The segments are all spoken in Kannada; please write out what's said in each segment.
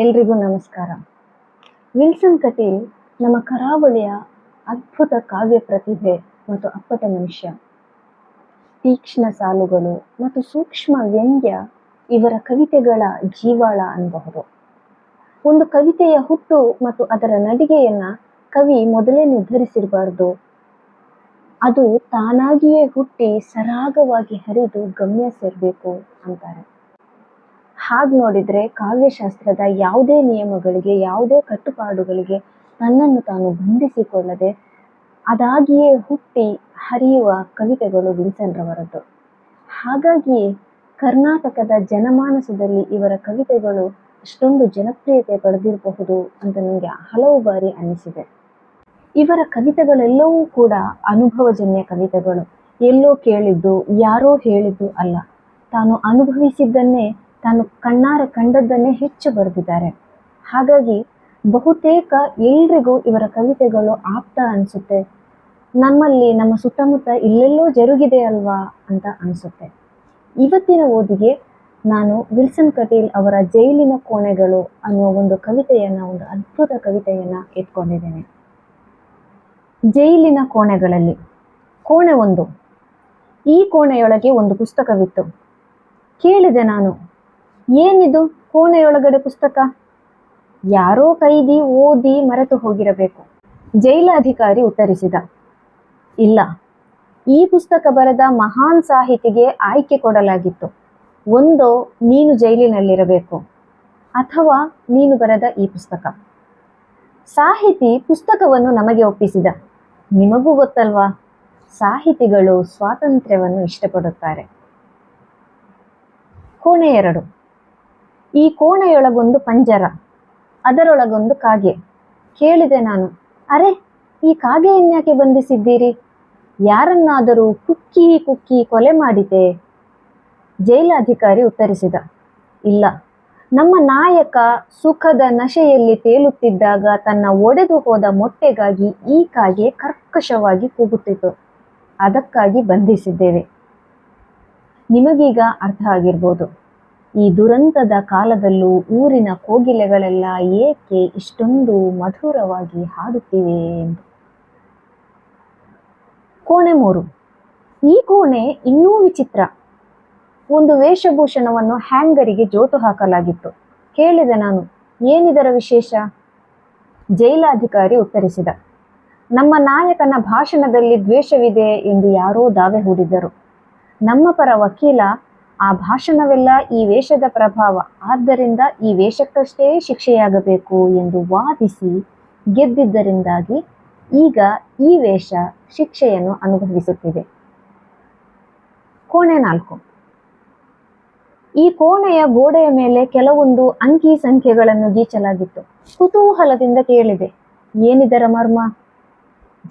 ಎಲ್ರಿಗೂ ನಮಸ್ಕಾರ. ವಿಲ್ಸನ್ ಕಟೀಲ್ ನಮ್ಮ ಕರಾವಳಿಯ ಅದ್ಭುತ ಕಾವ್ಯ ಪ್ರತಿಭೆ ಮತ್ತು ಅಪ್ಪಟ ಮನುಷ್ಯ. ತೀಕ್ಷ್ಣ ಸಾಲುಗಳು ಮತ್ತು ಸೂಕ್ಷ್ಮ ವ್ಯಂಗ್ಯ ಇವರ ಕವಿತೆಗಳ ಜೀವಾಳ ಅನ್ನಬಹುದು. ಒಂದು ಕವಿತೆಯ ಹುಟ್ಟು ಮತ್ತು ಅದರ ನಡಿಗೆಯನ್ನ ಕವಿ ಮೊದಲೇ ನಿರ್ಧರಿಸಿರಬಾರ್ದು. ಅದು ತಾನಾಗಿಯೇ ಹುಟ್ಟಿ ಸರಾಗವಾಗಿ ಹರಿದು ಗಮ್ಯ ಸೇರಬೇಕು ಅಂತಾರೆ. ಹಾಗೆ ನೋಡಿದರೆ ಕಾವ್ಯಶಾಸ್ತ್ರದ ಯಾವುದೇ ನಿಯಮಗಳಿಗೆ, ಯಾವುದೇ ಕಟ್ಟುಪಾಡುಗಳಿಗೆ ತನ್ನನ್ನು ತಾನು ಬಂಧಿಸಿಕೊಳ್ಳದೆ ಅದಾಗಿಯೇ ಹುಟ್ಟಿ ಹರಿಯುವ ಕವಿತೆಗಳು ವಿಲ್ಸನ್ ಹಾಗಾಗಿ ಕರ್ನಾಟಕದ ಜನಮಾನಸದಲ್ಲಿ ಇವರ ಕವಿತೆಗಳು ಅಷ್ಟೊಂದು ಜನಪ್ರಿಯತೆ ಪಡೆದಿರಬಹುದು ಅಂತ ನನಗೆ ಹಲವು ಬಾರಿ ಅನ್ನಿಸಿದೆ. ಇವರ ಕವಿತೆಗಳೆಲ್ಲವೂ ಕೂಡ ಅನುಭವಜನ್ಯ ಕವಿತೆಗಳು. ಎಲ್ಲೋ ಕೇಳಿದ್ದು, ಯಾರೋ ಹೇಳಿದ್ದು ಅಲ್ಲ. ತಾನು ಅನುಭವಿಸಿದ್ದನ್ನೇ ತಾನು ಕಣ್ಣಾರೆ ಕಂಡದ್ದನ್ನೇ ಹೆಚ್ಚು ಬರೆದಿದ್ದಾರೆ. ಹಾಗಾಗಿ ಬಹುತೇಕ ಎಲ್ರಿಗೂ ಇವರ ಕವಿತೆಗಳು ಆಪ್ತ ಅನಿಸುತ್ತೆ. ನಮ್ಮಲ್ಲಿ ನಮ್ಮ ಸುತ್ತಮುತ್ತ ಇಲ್ಲೆಲ್ಲೋ ಜರುಗಿದೆ ಅಲ್ವಾ ಅಂತ ಅನಿಸುತ್ತೆ. ಇವತ್ತಿನ ಓದಿಗೆ ನಾನು ವಿಲ್ಸನ್ ಕಟೀಲ್ ಅವರ ಜೈಲಿನ ಕೋಣೆಗಳು ಅನ್ನುವ ಒಂದು ಕವಿತೆಯನ್ನು, ಒಂದು ಅದ್ಭುತ ಕವಿತೆಯನ್ನು ಇಟ್ಕೊಂಡಿದ್ದೇನೆ. ಜೈಲಿನ ಕೋಣೆಗಳಲ್ಲಿ. ಕೋಣೆ ಒಂದು. ಈ ಕೋಣೆಯೊಳಗೆ ಒಂದು ಪುಸ್ತಕವಿತ್ತು. ಕೇಳಿದೆ ನಾನು. ಏನಿದು? ಕೋಣೆಯೊಳಗಡೆ ಪುಸ್ತಕ? ಯಾರೋ ಕೈದಿ ಓದಿ ಮರೆತು ಹೋಗಿರಬೇಕು. ಜೈಲಾಧಿಕಾರಿ ಉತ್ತರಿಸಿದ, ಇಲ್ಲ, ಈ ಪುಸ್ತಕ ಬರೆದ ಮಹಾನ್ ಸಾಹಿತಿಗೆ ಆಯ್ಕೆ ಕೊಡಲಾಗಿತ್ತು. ಒಂದೋ, ನೀನು ಜೈಲಿನಲ್ಲಿರಬೇಕು, ಅಥವಾ ನೀನು ಬರೆದ ಈ ಪುಸ್ತಕ. ಸಾಹಿತಿ ಪುಸ್ತಕವನ್ನು ನಮಗೆ ಒಪ್ಪಿಸಿದ. ನಿಮಗೂ ಗೊತ್ತಲ್ವಾ? ಸಾಹಿತಿಗಳು ಸ್ವಾತಂತ್ರ್ಯವನ್ನು ಇಷ್ಟಪಡುತ್ತಾರೆ. ಕೋಣೆ ಎರಡು. ಈ ಕೋಣೆಯೊಳಗೊಂದು ಪಂಜರ, ಅದರೊಳಗೊಂದು ಕಾಗೆ. ಕೇಳಿದೆ ನಾನು, ಅರೆ, ಈ ಕಾಗೆಯನ್ಯಾಕೆ ಬಂಧಿಸಿದ್ದೀರಿ? ಯಾರನ್ನಾದರೂ ಕುಕ್ಕಿ ಕುಕ್ಕಿ ಕೊಲೆ ಮಾಡಿದೆ? ಜೈಲಾಧಿಕಾರಿ ಉತ್ತರಿಸಿದ, ಇಲ್ಲ, ನಮ್ಮ ನಾಯಕ ಸುಖದ ನಶೆಯಲ್ಲಿ ತೇಲುತ್ತಿದ್ದಾಗ ತನ್ನ ಒಡೆದು ಹೋದ ಮೊಟ್ಟೆಗಾಗಿ ಈ ಕಾಗೆ ಕರ್ಕಶವಾಗಿ ಕೂಗುತ್ತಿತ್ತು. ಅದಕ್ಕಾಗಿ ಬಂಧಿಸಿದ್ದೇವೆ. ನಿಮಗೀಗ ಅರ್ಥ ಆಗಿರ್ಬೋದು. ಈ ದುರಂತದ ಕಾಲದಲ್ಲೂ ಊರಿನ ಕೋಗಿಲೆಗಳೆಲ್ಲ ಏಕೆ ಇಷ್ಟೊಂದು ಮಧುರವಾಗಿ ಹಾಡುತ್ತಿವೆ ಎಂದು. ಕೋಣೆ ಮೂರು. ಈ ಕೋಣೆ ಇನ್ನೂ ವಿಚಿತ್ರ. ಒಂದು ವೇಷಭೂಷಣವನ್ನು ಹ್ಯಾಂಗರಿಗೆ ಜೋತು ಹಾಕಲಾಗಿತ್ತು. ಕೇಳಿದೆ ನಾನು, ಏನಿದರ ವಿಶೇಷ? ಜೈಲಾಧಿಕಾರಿ ಉತ್ತರಿಸಿದ, ನಮ್ಮ ನಾಯಕನ ಭಾಷಣದಲ್ಲಿ ದ್ವೇಷವಿದೆ ಎಂದು ಯಾರೋ ದಾವೆ ಹೂಡಿದ್ದರು. ನಮ್ಮ ಪರ ವಕೀಲ ಆ ಭಾಷಣವೆಲ್ಲ ಈ ವೇಷದ ಪ್ರಭಾವ. ಆದ್ದರಿಂದ ಈ ವೇಷಕ್ಕಷ್ಟೇ ಶಿಕ್ಷೆಯಾಗಬೇಕು ಎಂದು ವಾದಿಸಿ ಗೆದ್ದಿದ್ದರಿಂದಾಗಿ ಈಗ ಈ ವೇಷ ಶಿಕ್ಷೆಯನ್ನು ಅನುಭವಿಸುತ್ತಿದೆ. ಕೋಣೆ ನಾಲ್ಕು. ಈ ಕೋಣೆಯ ಗೋಡೆಯ ಮೇಲೆ ಕೆಲವೊಂದು ಅಂಕಿ ಸಂಖ್ಯೆಗಳನ್ನು ಗೀಚಲಾಗಿತ್ತು. ಕುತೂಹಲದಿಂದ ಕೇಳಿದೆ, ಏನಿದರ ಮರ್ಮ?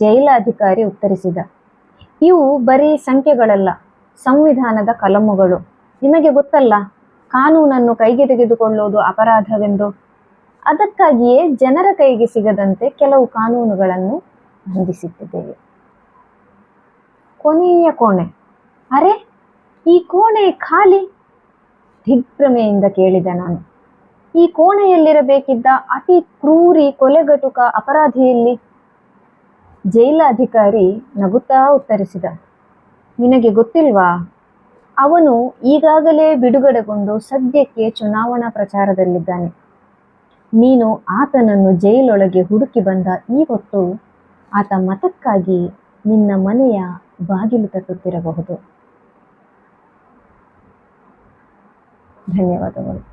ಜೈಲಾಧಿಕಾರಿ ಉತ್ತರಿಸಿದ, ಇವು ಬರೀ ಸಂಖ್ಯೆಗಳಲ್ಲ, ಸಂವಿಧಾನದ ಕಲಮುಗಳು. ನಿಮಗೆ ಗೊತ್ತಲ್ಲ, ಕಾನೂನನ್ನು ಕೈಗೆ ತೆಗೆದುಕೊಳ್ಳುವುದು ಅಪರಾಧವೆಂದು. ಅದಕ್ಕಾಗಿಯೇ ಜನರ ಕೈಗೆ ಸಿಗದಂತೆ ಕೆಲವು ಕಾನೂನುಗಳನ್ನು ಬಂಧಿಸಿಟ್ಟಿದ್ದೇವೆ. ಕೊನೆಯ ಕೋಣೆ. ಅರೆ, ಈ ಕೋಣೆ ಖಾಲಿ? ದಿಗ್ಭ್ರಮೆಯಿಂದ ಕೇಳಿದೆ ನಾನು. ಈ ಕೋಣೆಯಲ್ಲಿರಬೇಕಿದ್ದ ಅತಿ ಕ್ರೂರಿ ಕೊಲೆಗಟುಕ ಅಪರಾಧಿಯಲ್ಲಿ ಜೈಲಾಧಿಕಾರಿ ನಗುತ್ತಾ ಉತ್ತರಿಸಿದ. ನಿನಗೆ ಗೊತ್ತಿಲ್ವಾ? ಅವನು ಈಗಾಗಲೇ ಬಿಡುಗಡೆಗೊಂಡು ಸದ್ಯಕ್ಕೆ ಚುನಾವಣಾ ಪ್ರಚಾರದಲ್ಲಿದ್ದಾನೆ. ನೀನು ಆತನನ್ನು ಜೈಲೊಳಗೆ ಹುಡುಕಿ ಬಂದ ಈ ಹೊತ್ತು ಆತ ಮತಕ್ಕಾಗಿ ನಿನ್ನ ಮನೆಯ ಬಾಗಿಲು ತಟ್ಟುತ್ತಿರಬಹುದು. ಧನ್ಯವಾದಗಳು.